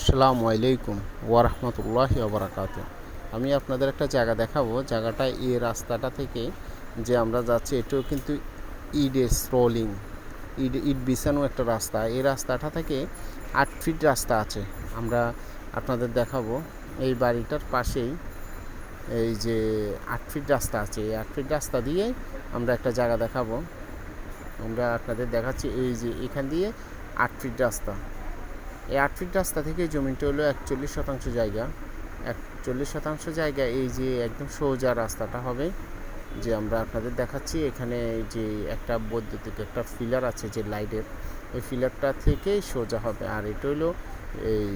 আসসালামু আলাইকুম ওয়ারহমতুল্লাহি ওবরাকাত আমি আপনাদের একটা জায়গা দেখাবো। জায়গাটা এই রাস্তাটা থেকে যে আমরা যাচ্ছি, এটাও কিন্তু ইডের রোলিং ইড ইট বিছানো একটা রাস্তা। এই রাস্তাটা থেকে আট ফিট রাস্তা আছে। আমরা আপনাদের দেখাবো। এই বাড়িটার পাশেই এই যে আট ফিট রাস্তা আছে। এই আট ফিট রাস্তা দিয়ে আমরা একটা জায়গা দেখাবো। আমরা আপনাদের দেখাচ্ছি এই যে এখান দিয়ে আট ফিট রাস্তা। এই আট ফিট রাস্তা থেকে জমিটা হলো একচল্লিশ শতাংশ জায়গা। একচল্লিশ শতাংশ জায়গা এই যে একদম সোজা রাস্তাটা হবে, যে আমরা আপনাদের দেখাচ্ছি। এখানে যে একটা বৈদ্যুতিক একটা ফিলার আছে যে লাইটের ওই ফিলারটা থেকেই সোজা হবে। আর এটা হলো এই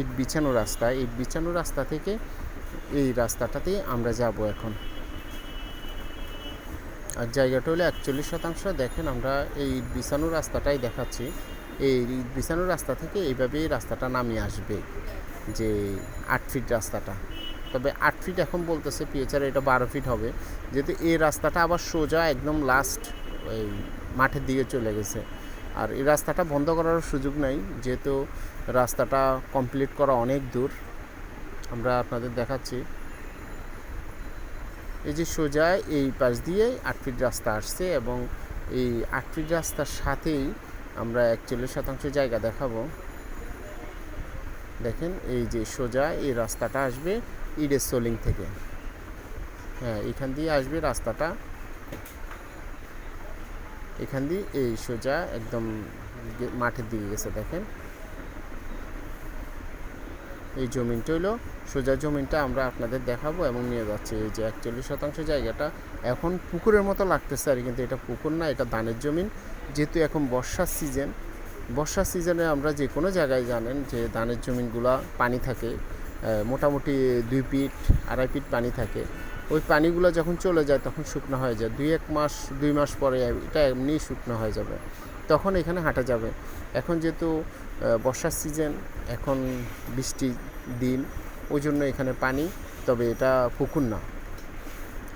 ইট বিছানো রাস্তা। ইট বিছানো রাস্তা থেকে এই রাস্তাটাতেই আমরা যাব এখন। আর জায়গাটা হলো একচল্লিশ শতাংশ। দেখেন আমরা এই বিছানো রাস্তাটাই দেখাচ্ছি। এই ইট বিছানো রাস্তা থেকে এইভাবেই রাস্তাটা নামিয়ে আসবে, যে আট ফিট রাস্তাটা। তবে আট ফিট এখন বলতেছে পিএচারে এটা বারো ফিট হবে। যেহেতু এই রাস্তাটা আবার সোজা একদম লাস্ট ওই মাঠের দিকে চলে গেছে। আর এই রাস্তাটা বন্ধ করার সুযোগ নাই, যেহেতু রাস্তাটা কমপ্লিট করা অনেক দূর। আমরা আপনাদের দেখাচ্ছি। এই যে সোজা এই পাশ দিয়ে আট ফিট রাস্তা আসছে এবং এই আট ফিট রাস্তার সাথেই আমরা একচল্লিশ শতাংশ জায়গা দেখাবো। দেখেন, এই যে সোজা এই রাস্তাটা আসবে ইডের সোলিং থেকে। হ্যাঁ এখান দিয়ে আসবে রাস্তাটা। এখান দিয়ে এই সোজা একদম মাঠের দিকে গেছে, দেখেন। এই জমিনটা হলো সোজা জমিনটা আমরা আপনাদের দেখাবো এবং নিয়ে যাচ্ছি। এই যে একচল্লিশ শতাংশ জায়গাটা এখন পুকুরের মতো লাগতেছে আর কিন্তু এটা পুকুর না, এটা ধানের জমিন। যেহেতু এখন বর্ষার সিজন, বর্ষার সিজনে আমরা যে কোনো জায়গায় জানেন যে ধানের জমিনগুলা পানি থাকে মোটামুটি দুই ফিট, আড়াই ফিট পানি থাকে। ওই পানিগুলো যখন চলে যায় তখন শুকনো হয়ে যায়। দুই এক মাস, দুই মাস পরে এটা এমনি শুকনো হয়ে যাবে। তখন এখানে হাঁটা যাবে। এখন যেহেতু বর্ষার সিজন, এখন বৃষ্টি দিন, ওই জন্য এখানে পানি, তবে এটা পুকুর না।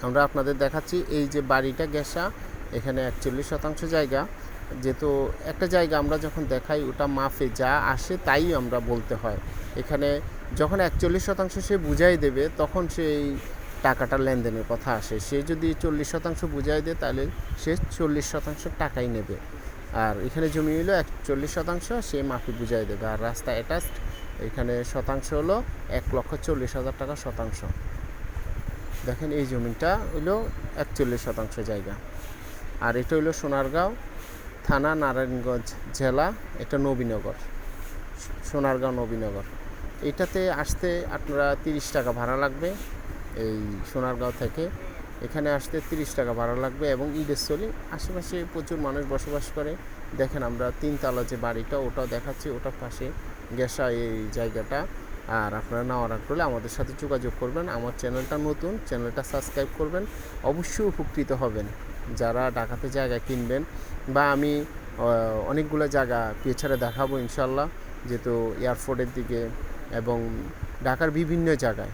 আমরা আপনাদের দেখাচ্ছি এই যে বাড়িটা গ্যাসা এখানে একচল্লিশ শতাংশ জায়গা। যেহেতু একটা জায়গা আমরা যখন দেখাই, ওটা মাফে যা আসে তাই আমরা বলতে হয়। এখানে যখন একচল্লিশ শতাংশ সে বুঝাই দেবে, তখন সেই টাকাটা লেনদেনের কথা আসে। সে যদি চল্লিশ শতাংশ বুঝাই দেয়, তাহলে সে চল্লিশ শতাংশ টাকাই নেবে। আর এখানে জমি হলো একচল্লিশ শতাংশ, সে মাফি বুঝাই দেবে। আর রাস্তা অ্যাটাচড এখানে শতাংশ হলো এক লক্ষ চল্লিশ হাজার টাকা শতাংশ। দেখেন এই জমিটা হইল একচল্লিশ শতাংশ জায়গা। আর এটা হইল সোনারগাঁও। থানা নারায়ণগঞ্জ জেলা, এটা নবীনগর, সোনারগাঁও নবীনগর। এটাতে আসতে আপনারা তিরিশ টাকা ভাড়া লাগবে এই সোনারগাঁও থেকে। এখানে আসতে তিরিশ টাকা ভাড়া লাগবে এবং ঈদের আশেপাশে প্রচুর মানুষ বসবাস করে। দেখেন আমরা তিনতলা যে বাড়িটা, ওটাও দেখাচ্ছি, ওটার পাশে গ্যাসা এই জায়গাটা। আর আপনারা নেওয়ার করলে আমাদের সাথে যোগাযোগ করবেন। আমার চ্যানেলটা নতুন, চ্যানেলটা সাবস্ক্রাইব করবেন। অবশ্যই উপকৃত হবেন। যারা ঢাকাতে জায়গা কিনবেন বা আমি অনেকগুলো জায়গা পেছাড়ে দেখাবো ইনশাল্লাহ, যেহেতু এয়ারপোর্টের দিকে এবং ঢাকার বিভিন্ন জায়গায়।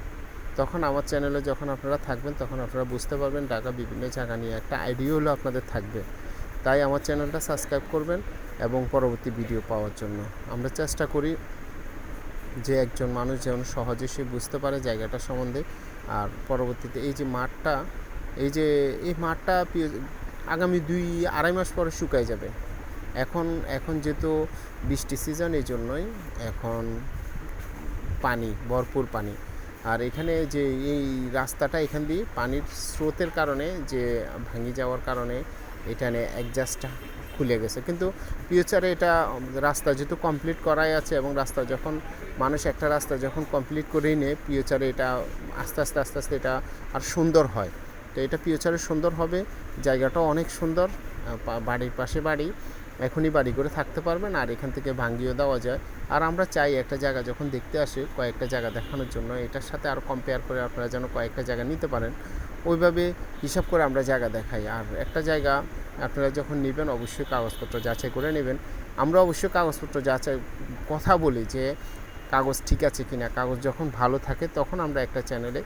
তখন আমার চ্যানেলে যখন আপনারা থাকবেন, তখন আপনারা বুঝতে পারবেন ঢাকা বিভিন্ন জায়গা নিয়ে একটা আইডিয়া হলো আপনাদের থাকবে। তাই আমার চ্যানেলটা সাবস্ক্রাইব করবেন এবং পরবর্তী ভিডিও পাওয়ার জন্য। আমরা চেষ্টা করি যে একজন মানুষ যেন সহজে সে বুঝতে পারে জায়গাটা সম্বন্ধে। আর পরবর্তীতে এই যে মাঠটা এই যে এই মাঠটা আগামী দুই, আড়াই মাস পরে শুকায় যাবে। এখন এখন যেহেতু বৃষ্টি সিজন এই জন্যই এখন পানি, ভরপুর পানি। আর এখানে যে এই রাস্তাটা এখান দিয়ে পানির স্রোতের কারণে যে ভাঙি যাওয়ার কারণে এখানে অ্যাডজাস্টটা খুলে গেছে। কিন্তু ফিউচারে এটা রাস্তা যেহেতু কমপ্লিট করাই আছে এবং রাস্তা যখন, মানুষ একটা রাস্তা যখন কমপ্লিট করেই নেয় ফিউচারে এটা আস্তে আস্তে আস্তে আস্তে এটা আর সুন্দর হয়। তো এটা ফিউচারে সুন্দর হবে, জায়গাটাও অনেক সুন্দর বাড়ির পাশে বাড়ি, এখনই বাড়ি করে থাকতে পারবেন আর এখান থেকে ভাঙ্গিও দেওয়া যায়। আর আমরা চাই একটা জায়গা যখন দেখতে আসে, কয়েকটা জায়গা দেখানোর জন্য, এটার সাথে আর কম্পেয়ার করে আপনারা যেন কয়েকটা জায়গা নিতে পারেন, ওইভাবে হিসাব করে আমরা জায়গা দেখাই। আর একটা জায়গা আপনারা যখন নেবেন, অবশ্যই কাগজপত্র যাচাই করে নেবেন। আমরা অবশ্যই কাগজপত্র যাচাই, কথা বলি যে কাগজ ঠিক আছে কিনা, কাগজ যখন ভালো থাকে, তখন আমরা একটা চ্যানেলে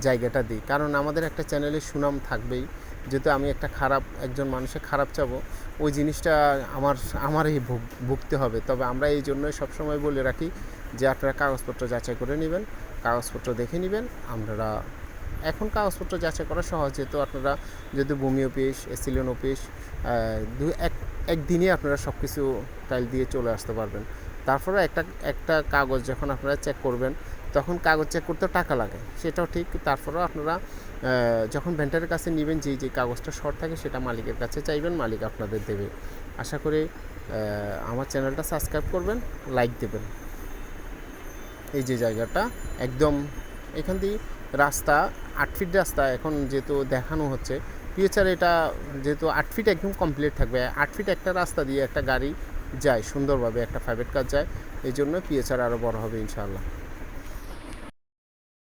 জায়গাটা দিই। কারণ আমাদের একটা চ্যানেলে সুনাম থাকবেই। যেহেতু আমি একটা খারাপ, একজন মানুষের খারাপ চাবো, ওই জিনিসটা আমার আমারই ভুগ- ভুগতে হবে। তবে আমরা এই জন্যই সবসময় বলে রাখি যে আপনারা কাগজপত্র যাচাই করে নেবেন, কাগজপত্র দেখে নেবেন, আমরা এখন কাগজপত্র যাচাই করা সহজ। যেহেতু আপনারা যদি ভূমি অফিস, এসিলিয়ন অফিস দু, এক একদিনে আপনারা সব কিছু টাইল দিয়ে চলে আসতে পারবেন। তারপরে একটা একটা কাগজ যখন আপনারা চেক করবেন তখন কাগজ চেক করতে টাকা লাগে। সেটাও ঠিক। তারপরেও আপনারা যখন ভেন্টারের কাছে নেবেন যে যে কাগজটা শর্ট থাকে, সেটা মালিকের কাছে চাইবেন, মালিক আপনাদের দেবে। আশা করি আমার চ্যানেলটা সাবস্ক্রাইব করবেন লাইক দেবেন। এই যে জায়গাটা, একদম এখান দিয়ে রাস্তা, আট ফিট রাস্তা এখন যেহেতু দেখানো হচ্ছে ফিউচার এটা যেহেতু আট ফিট একদম কমপ্লিট থাকবে, আট ফিট একটা রাস্তা দিয়ে একটা গাড়ি যায়, সুন্দরভাবে একটা প্রাইভেট কার যায়, এই জন্য পিএচআর আরও বড় হবে ইনশাআল্লাহ।